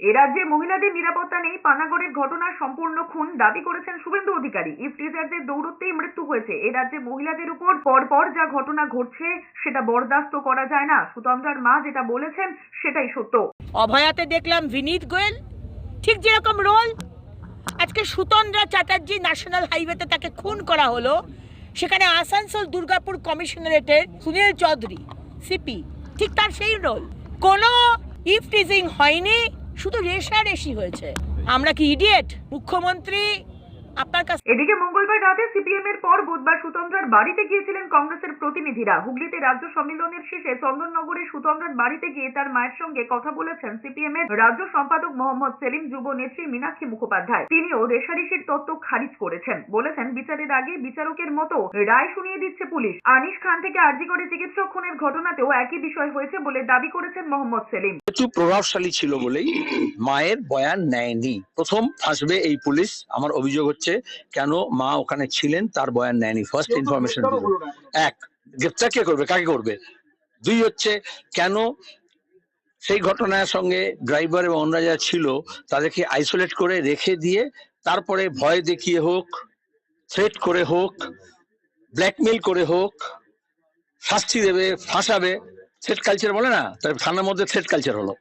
এ রাজ্যে মহিলাদের নিরাপত্তা নেই, পানাগড়ের ঘটনার সম্পূর্ণ খুন, দাবি করেছেন শুভেন্দু অধিকারী। ইফটিজারদের দৌড়তেই মৃত্যু হয়েছে। এ রাজ্যে মহিলাদের উপর পরপর যা ঘটনা ঘটছে, সেটা বরদাস্ত করা যায় না। সুতন্দ্রার মা যেটা বলেছেন, সেটাই সত্য। অভয়াতে দেখলাম বিনীত গোয়েল। ঠিক যেরকম রোল। আজকে সুতন্দ্রা চ্যাটার্জি ন্যাশনাল হাইওয়েতে তাকে খুন করা হলো। সেখানে আসানসোল দুর্গাপুর কমিশনারেটের সুনীল চৌধুরী, সিপি। ঠিক তার সেই রোল। কোনো ইফ টিজিং হয়নি। শুধু রেশারেশি হয়েছে। আমরা কি ইডিয়েট মুখ্যমন্ত্রী আপনার কাছে এদিকে মঙ্গলবার রাতে সিপিএম এর পর বুধবার সুতন্দ্রার বাড়িতে গিয়েছিলেন কংগ্রেসের প্রতিনিধিরা। হুগলিতে রাজ্য সম্মেলনের শেষে চন্দননগরে সুতন্দ্রার বাড়িতে গিয়ে তার মায়ের সঙ্গে কথা বলেছেন সিপিএম এর রাজ্য সম্পাদক মোহাম্মদ সেলিম যুব নেত্রী মীনাক্ষী মুখোপাধ্যায়। তিনিও রেশারেশির তত্ত্ব খারিজ করেছেন। বলেছেন বিচারের আগে বিচারকের মতো রায় শুনিয়ে দিচ্ছে পুলিশ। আনিস খান থেকে আর্জি করে চিকিৎসক খুনের ঘটনাতেও একই বিষয় হয়েছে বলে দাবি করেছেন মোহাম্মদ সেলিম। প্রভাবশালী ছিল বলেই মায়ের বয়ান নেয়নি। প্রথম ফাঁসবে এই পুলিশ আমার অভিযোগ হচ্ছে কেন মা ওখানে ছিলেন তার বয়ান নেয়নি। ফার্স্ট ইনফরমেশন এক গ্রেপ্তার কে করবে? কাকে করবে? দুই হচ্ছে কেন সেই ঘটনার সঙ্গে ড্রাইভার এবং অন্যরা যারা ছিল তাদেরকে আইসোলেট করে রেখে দিয়ে তারপরে ভয় দেখিয়ে হোক থ্রেট করে হোক ব্ল্যাকমেল করে হোক শাস্তি দেবে ফাঁসাবে থ্রেট কালচার বলে না? তাই থানার মধ্যে থ্রেট কালচার হলো।